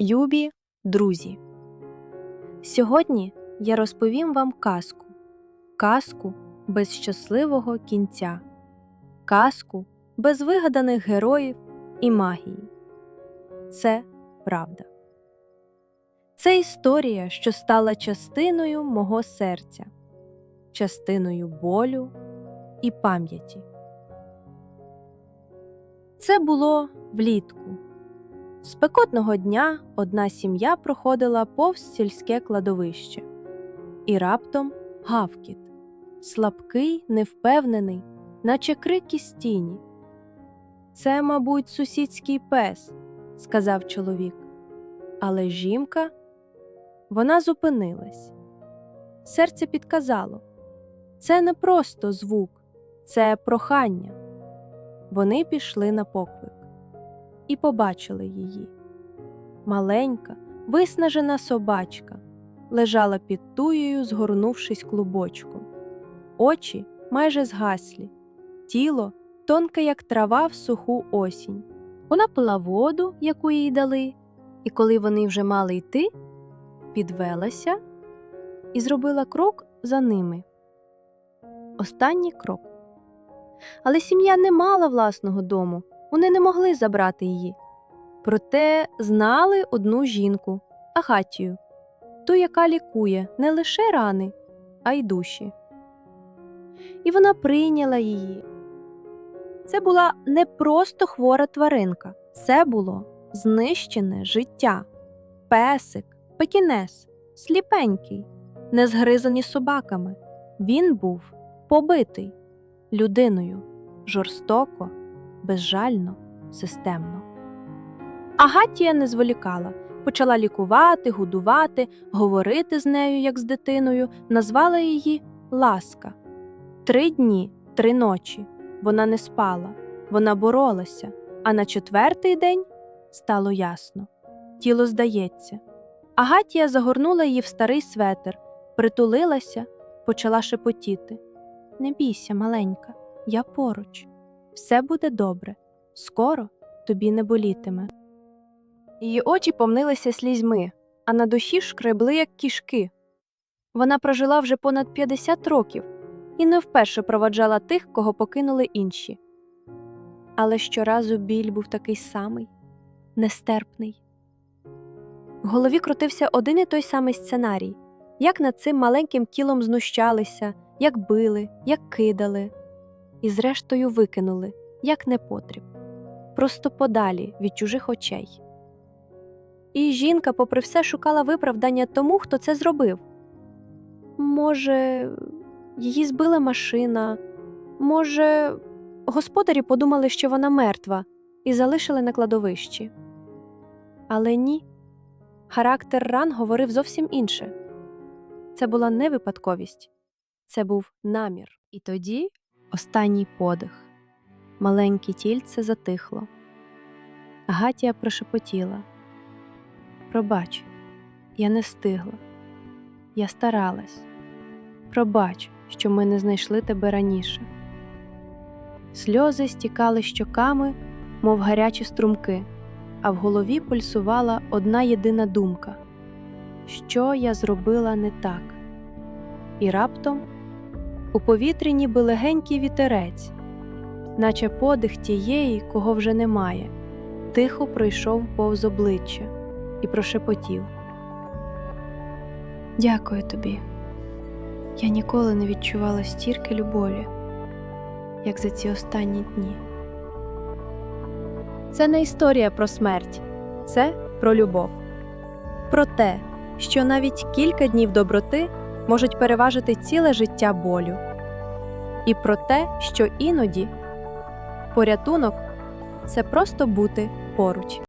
Любі друзі, сьогодні я розповім вам казку, казку без щасливого кінця, казку без вигаданих героїв і магії. Це правда. Це історія, що стала частиною мого серця, частиною болю і пам'яті. Це було влітку. Спекотного дня одна сім'я проходила повз сільське кладовище, і раптом гавкіт, слабкий, невпевнений, наче крик із тіні. Це, мабуть, сусідський пес, сказав чоловік. Але жінка вона зупинилась. Серце підказало це не просто звук, це прохання. Вони пішли на поклик і побачили її. Маленька, виснажена собачка лежала під туєю, згорнувшись клубочком. Очі майже згаслі, тіло тонке, як трава в суху осінь. Вона пила воду, яку їй дали, і коли вони вже мали йти, підвелася і зробила крок за ними. Останній крок. Але сім'я не мала власного дому, вони не могли забрати її. Проте знали одну жінку Агатію, ту, яка лікує не лише рани, а й душі. І вона прийняла її. Це була не просто хвора тваринка, це було знищене життя, песик, пекінес, сліпенький, не згризані собаками. Він був побитий людиною жорстоко, безжально, системно. Агатія не зволікала, почала лікувати, годувати, говорити з нею, як з дитиною, назвала її Ласка. Три дні, три ночі вона не спала, вона боролася, а на четвертий день стало ясно тіло здається. Агатія загорнула її в старий светер, притулилася, почала шепотіти. Не бійся, маленька, я поруч. Все буде добре, скоро тобі не болітиме. Її очі повнилися слізьми, а на душі шкребли, як кішки. Вона прожила вже понад 50 років і не вперше проваджала тих, кого покинули інші. Але щоразу біль був такий самий, нестерпний. В голові крутився один і той самий сценарій як над цим маленьким тілом знущалися, як били, як кидали, і зрештою викинули, як непотріб, просто подалі від чужих очей. І жінка, попри все, шукала виправдання тому, хто це зробив. Може, її збила машина, може, господарі подумали, що вона мертва, і залишили на кладовищі. Але ні, характер ран говорив зовсім інше. Це була не випадковість, це був намір. І тоді останній подих. Маленьке тільце затихло. Агатія прошепотіла. Пробач, я не стигла. Я старалась. Пробач, що ми не знайшли тебе раніше. Сльози стікали щоками, мов гарячі струмки, а в голові пульсувала одна єдина думка що я зробила не так. І раптом у повітрі ніби легенький вітерець, наче подих тієї, кого вже немає, тихо пройшов повз обличчя і прошепотів. Дякую тобі. Я ніколи не відчувала стільки любові, як за ці останні дні. Це не історія про смерть, це про любов. Про те, що навіть кілька днів доброти можуть переважити ціле життя болю. І про те, що іноді порятунок це просто бути поруч.